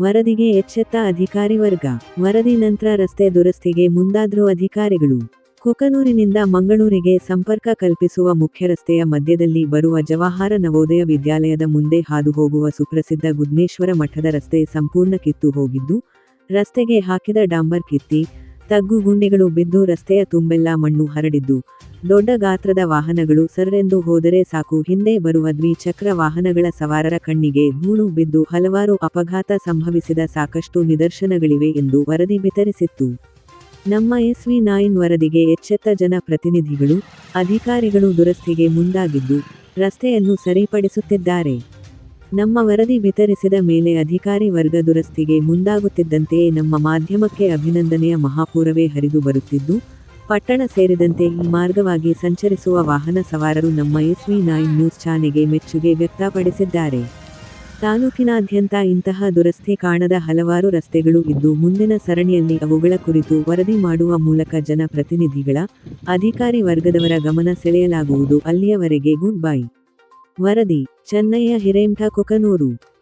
ವರದಿಗೆ ಎಚ್ಚೆತ್ತ ಅಧಿಕಾರಿ ವರ್ಗ. ವರದಿ ನಂತರ ರಸ್ತೆ ದುರಸ್ತಿಗೆ ಮುಂದಾದ್ರು ಅಧಿಕಾರಿಗಳು. ಕುಕನೂರಿನಿಂದ ಮಂಗಳೂರಿಗೆ ಸಂಪರ್ಕ ಕಲ್ಪಿಸುವ ಮುಖ್ಯ ರಸ್ತೆಯ ಮಧ್ಯದಲ್ಲಿ ಬರುವ ಜವಾಹರ ನವೋದಯ ವಿದ್ಯಾಲಯದ ಮುಂದೆ ಹಾದು ಹೋಗುವ ಸುಪ್ರಸಿದ್ಧ ಗುದ್ನೇಶ್ವರ ಮಠದ ರಸ್ತೆ ಸಂಪೂರ್ಣ ಕಿತ್ತು ಹೋಗಿದ್ದು, ರಸ್ತೆಗೆ ಹಾಕಿದ ಡಾಂಬರ್ ಕಿತ್ತಿ, ತಗ್ಗು ಗುಂಡಿಗಳು ಬಿದ್ದು ರಸ್ತೆಯ ತುಂಬೆಲ್ಲ ಮಣ್ಣು ಹರಡಿದ್ದು ದೊಡ್ಡ ಗಾತ್ರದ ವಾಹನಗಳು ಸರ್ರೆಂದು ಹೋದರೆ ಸಾಕು. ಹಿಂದೆ ಬರುವ ದ್ವಿಚಕ್ರ ವಾಹನಗಳ ಸವಾರರ ಕಣ್ಣಿಗೆ ಧೂಳು ಬಿದ್ದು ಹಲವಾರು ಅಪಘಾತ ಸಂಭವಿಸಿದ ಸಾಕಷ್ಟು ನಿದರ್ಶನಗಳಿವೆ ಎಂದು ವರದಿ ಬಿತ್ತರಿಸಿತ್ತು ನಮ್ಮ ಎಸ್ವಿ ನೈನ್ ವರದಿಗೆ ಎಚ್ಚೆತ್ತ ಜನ ಪ್ರತಿನಿಧಿಗಳು, ಅಧಿಕಾರಿಗಳು ದುರಸ್ತಿಗೆ ಮುಂದಾಗಿದ್ದು, ರಸ್ತೆಯನ್ನು ಸರಿಪಡಿಸುತ್ತಿದ್ದಾರೆ. ನಮ್ಮ ವರದಿ ವಿತರಿಸಿದ ಮೇಲೆ ಅಧಿಕಾರಿ ವರ್ಗ ದುರಸ್ತಿಗೆ ಮುಂದಾಗುತ್ತಿದ್ದಂತೆಯೇ ನಮ್ಮ ಮಾಧ್ಯಮಕ್ಕೆ ಅಭಿನಂದನೆಯ ಮಹಾಪೂರವೇ ಹರಿದು ಬರುತ್ತಿದ್ದು ಪಟ್ಟಣ ಸೇರಿದಂತೆ ಈ ಮಾರ್ಗವಾಗಿ ಸಂಚರಿಸುವ ವಾಹನ ಸವಾರರು ನಮ್ಮ ಎಸ್ವಿ ನೈನ್ ನ್ಯೂಸ್ ಚಾನೆಗೆ ಮೆಚ್ಚುಗೆ ವ್ಯಕ್ತಪಡಿಸಿದ್ದಾರೆ. ತಾಲೂಕಿನಾದ್ಯಂತ ಇಂತಹ ದುರಸ್ತಿ ಕಾಣದ ಹಲವಾರು ರಸ್ತೆಗಳು ಇದ್ದು ಮುಂದಿನ ಸರಣಿಯಲ್ಲಿ ಅವುಗಳ ಕುರಿತು ವರದಿ ಮಾಡುವ ಮೂಲಕ ಜನಪ್ರತಿನಿಧಿಗಳ, ಅಧಿಕಾರಿ ವರ್ಗದವರ ಗಮನ ಸೆಳೆಯಲಾಗುವುದು. ಅಲ್ಲಿಯವರೆಗೆ ಗುಡ್ ಬೈ. ವರದಿ, ಚೆನ್ನಯ್ಯ ಹಿರೇಮಠ, ಕೊಕನೂರು.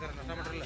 ನಷ್ಟ ಮಾಡ್ರಲ್ಲ